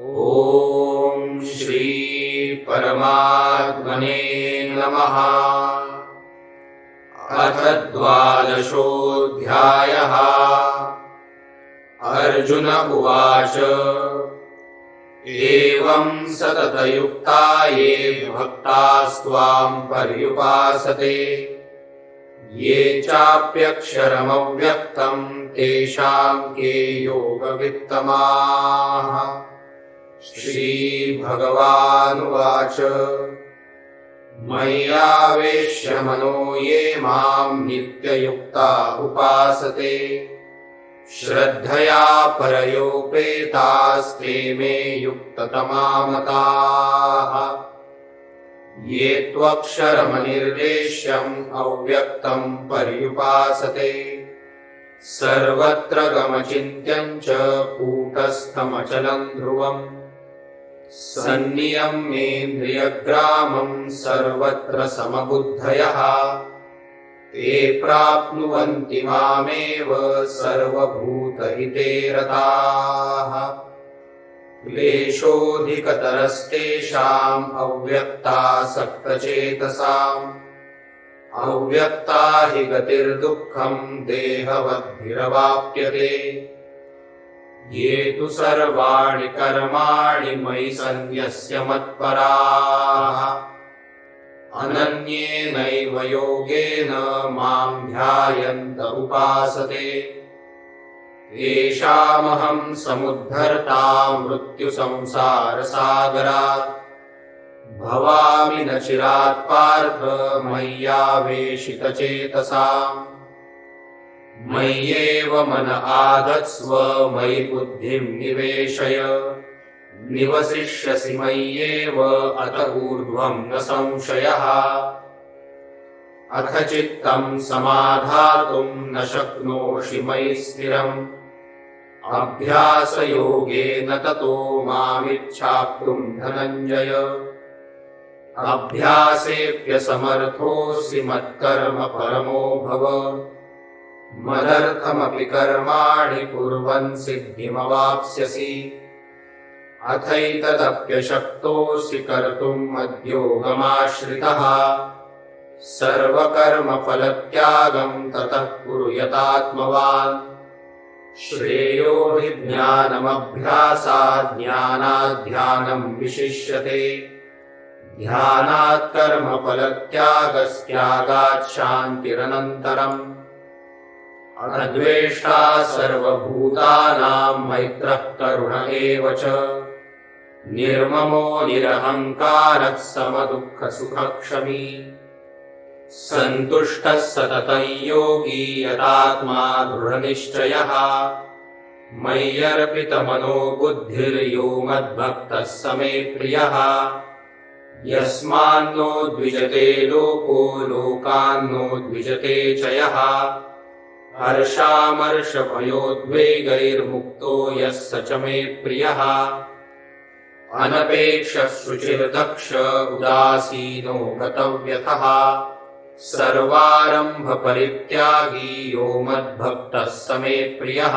ॐ श्री परमात्मने नमः। अथ द्वादशोऽध्यायः। अर्जुन उवाच एवं सततयुक्ता ये भक्तास्त्वाम् पर्युपासते ये चाप्यक्षरमव्यक्तम् तेषाम् के योगवित्तमाः श्रीभगवानुवाच। मय्यावेश्य मनो ये माम् नित्ययुक्ता उपासते। श्रद्धया परयोपेतास्ते मे युक्ततमामताः। ये त्वक्षरमनिर्देश्यम् अव्यक्तम् पर्युपासते। सर्वत्र गमचिन्त्यम् च कूटस्थमचलम् ध्रुवम् सन्नियम्येन्द्रियग्रामम् सर्वत्र समबुद्धयः। ते प्राप्नुवन्ति मामेव सर्वभूतहिते रताः क्लेशोऽधिकतरस्तेषाम् अव्यक्तासक्तचेतसाम् अव्यक्ता हि गतिर्दुःखम् देहवद्भिरवाप्यते ये तु सर्वाणि कर्माणि मयि सन्न्यस्य मत्पराः। अनन्येनैव योगेन माम् ध्यायन्त उपासते। येषामहम् समुद्धर्ता मृत्युसंसारसागरात्। भवामि न चिरात् पार्थ मय्यावेशितचेतसाम् मय्येव मन आधत्स्व मयि बुद्धिम् निवेशय। निवसिष्यसि मय्येव अत ऊर्ध्वम् न संशयः। अथ चित्तम् समाधातुम् न शक्नोषि मयि स्थिरम्। अभ्यासयोगेन ततो मामिच्छाप्तुम् धनञ्जय। अभ्यासेऽप्यसमर्थोऽसि मत्कर्म परमो भव मदर्थमपि कर्माणि कुर्वन् सिद्धिमवाप्स्यसि। अथैतदप्यशक्तोऽसि कर्तुम् मद्योगमाश्रितः। सर्वकर्मफलत्यागम् ततः कुरु यतात्मवान्। श्रेयो हि ज्ञानमभ्यासात् ज्ञानाध्यानम् विशिष्यते। ध्यानात् कर्मफलत्यागस्त्यागात् शान्तिरनन्तरम् अद्वेष्टा सर्वभूतानाम् मैत्रः करुण एव च। निर्ममो निरहङ्कारः समदुःखसुखक्षमी। सन्तुष्टः सततं योगी यतात्मा दृढनिश्चयः। मय्यर्पितमनो बुद्धिर्यो मद्भक्तः स मे प्रियः। यस्मान्नो द्विजते लोको लोकान्नो द्विजते च यः हर्षामर्षभयोद्वेगैर्मुक्तो यः स च मे प्रियः। अनपेक्षः शुचिर्दक्ष उदासीनो गतव्यथः। सर्वारम्भपरित्यागी यो मद्भक्तः स मे प्रियः।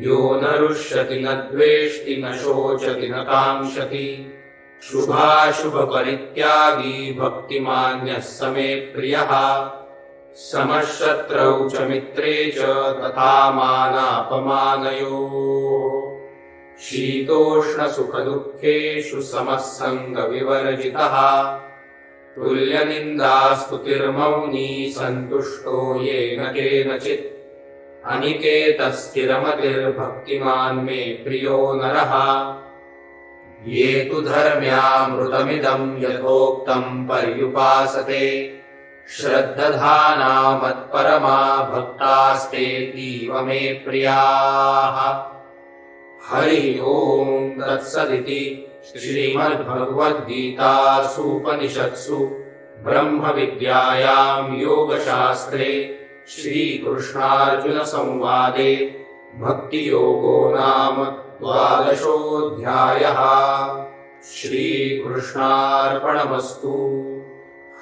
यो न रुष्यति न द्वेष्टि न शोचति न काङ्क्षति शुभाशुभपरित्यागी भक्तिमान्यः स मे प्रियः समशत्रौ च मित्रे च तथा मानापमानयोः। शीतोष्णसुखदुःखेषु समः सङ्गविवर्जितः तुल्यनिन्दास्तुतिर्मौनी सन्तुष्टो येन केनचित्। अनिकेतस्थिरमतिर्भक्तिमान् मे प्रियो नरः। ये तु धर्म्यामृतमिदम् यथोक्तम् पर्युपासते श्रद्दधाना मत्परमा भक्तास्तेतीव मे प्रियाः। हरिः ओम् तत्सदिति श्रीमद्भगवद्गीतासूपनिषत्सु ब्रह्मविद्यायाम् योगशास्त्रे श्रीकृष्णार्जुनसंवादे भक्तियोगो नाम द्वादशोऽध्यायः। श्रीकृष्णार्पणमस्तु